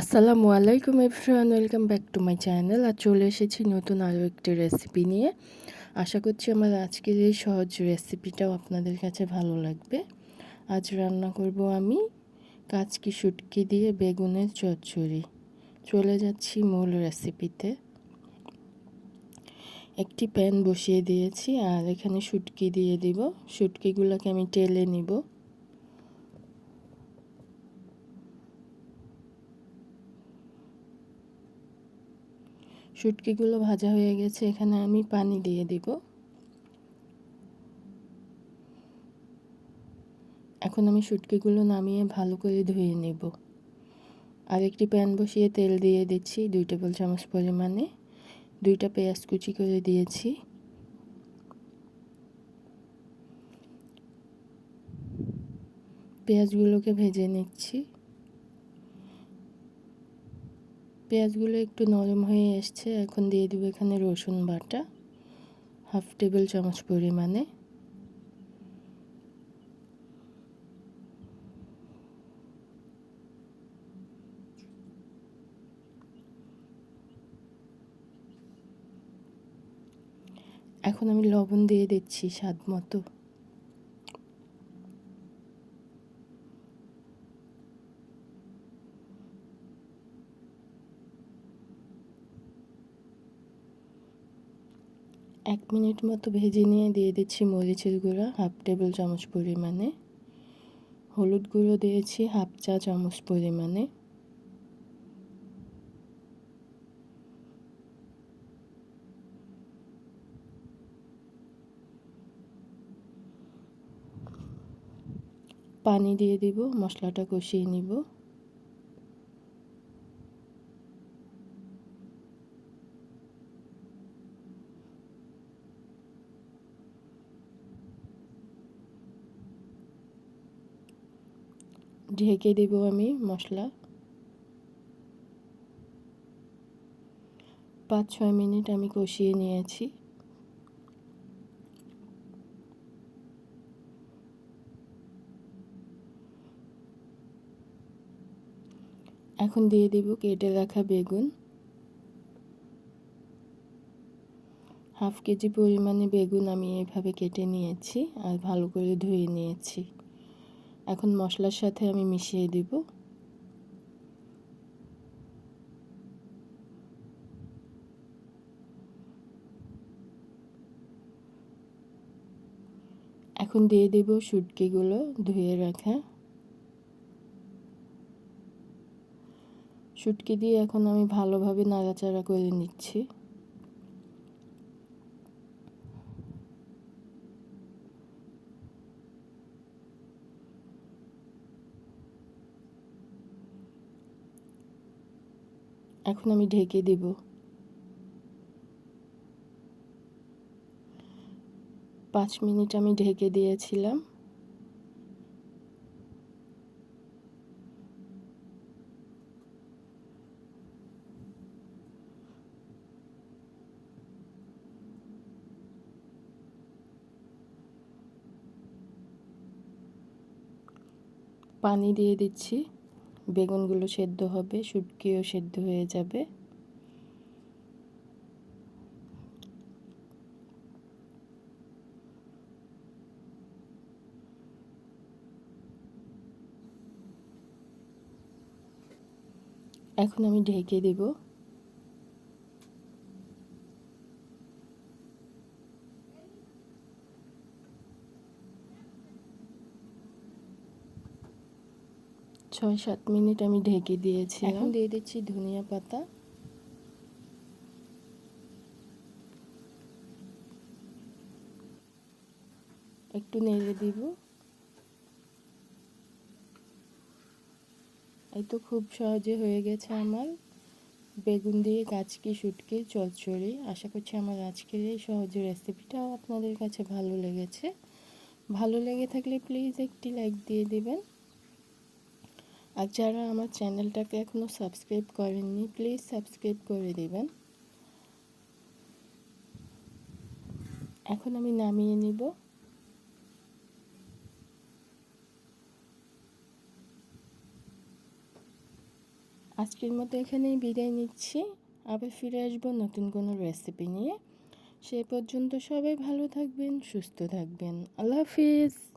আসসালামু আলাইকুম everyone, welcome back to my channel. আর চলে এসেছি নতুন আরও একটি রেসিপি নিয়ে। আশা করছি আমার আজকের এই সহজ রেসিপিটাও আপনাদের কাছে ভালো লাগবে। আজ রান্না করব আমি কাচকি শুটকি দিয়ে বেগুনের চচ্চড়ি। চলে যাচ্ছি মূল রেসিপিতে। একটি প্যান বসিয়ে দিয়েছি আর এখানে শুটকি দিয়ে দিব। শুটকিগুলোকে আমি টেলে নিব। শুটকিগুলো ভাজা হয়ে গেছে, এখানে আমি পানি দিয়ে দিব। এখন আমি শুটকিগুলো নামিয়ে ভালো করে ধুয়ে নেব। আর একটি প্যান বসিয়ে তেল দিয়ে দিচ্ছি দুই টেবিল চামচ পরিমাণে। দুইটা পেঁয়াজ কুচি করে দিয়েছি। পেঁয়াজগুলোকে ভেজে নিচ্ছি। পেঁয়াজগুলো একটু নরম হয়ে এসছে, এখন দিয়ে দেবো এখানে রসুন বাটা, হাফ টেবিল চামচ পরিমাণে। এখন আমি লবণ দিয়ে দিচ্ছি স্বাদ মতো। এক মিনিট মতো ভেজে নিয়ে দিয়ে দিচ্ছি মরিচের গুঁড়া, হাফ টেবিল চামচ পরিমাণে। হলুদ গুঁড়ো দিয়েছি, হাফ চা চামচ পরিমাণে। পানি দিয়ে দিব, মশলাটা কষিয়ে নিব। ঢেকে দেব আমি মশলা। পাঁচ, ছয় মিনিট আমি কষিয়ে নিয়েছি। এখন দিয়ে দেব কেটে রাখা বেগুন। হাফ কেজি পরিমাণে বেগুন আমি এভাবে কেটে নিয়েছি আর ভালো করে ধুয়ে নিয়েছি। এখন মশলার সাথে আমি মিশিয়ে দিব। এখন দিয়ে দেব শুটকিগুলো ধুয়ে রাখা। শুটকি দিয়ে এখন আমি ভালোভাবে নাড়াচাড়া করে নিচ্ছি। এখন আমি ঢেকে দিব। পাঁচ মিনিট আমি ঢেকে দিয়েছিলাম। পানি দিয়ে দিচ্ছি। বেগুনগুলো সেদ্ধ হবে শুটকিও সেদ্ধ হয়ে যাবে। এখন আমি ঢেকে দেবো। ছয় সাত মিনিট আমি ঢেকে দিয়েছি এখন দিয়ে দিচ্ছি ধনিয়া পাতা। একটু নেড়ে দিব। এই তো খুব সহজে হয়ে গেছে আমার। বেগুন দিয়ে কাচকি শুটকি চচ্চড়ি। আশা করছি আমার আজকের এই সহজ রেসিপিটাও আপনাদের কাছে ভালো লেগেছে। ভালো লেগে থাকলে প্লিজ একটি লাইক দিয়ে দিবেন। আর যারা আমার চ্যানেলটাকে এখনও সাবস্ক্রাইব করেননি প্লিজ সাবস্ক্রাইব করে দেবেন। এখন আমি নামিয়ে নিব। আজকের মতো এখানেই বিদায় নিচ্ছি। আবার ফিরে আসব নতুন কোনো রেসিপি নিয়ে। সে পর্যন্ত সবাই ভালো থাকবেন, সুস্থ থাকবেন। আল্লাহ হাফিজ।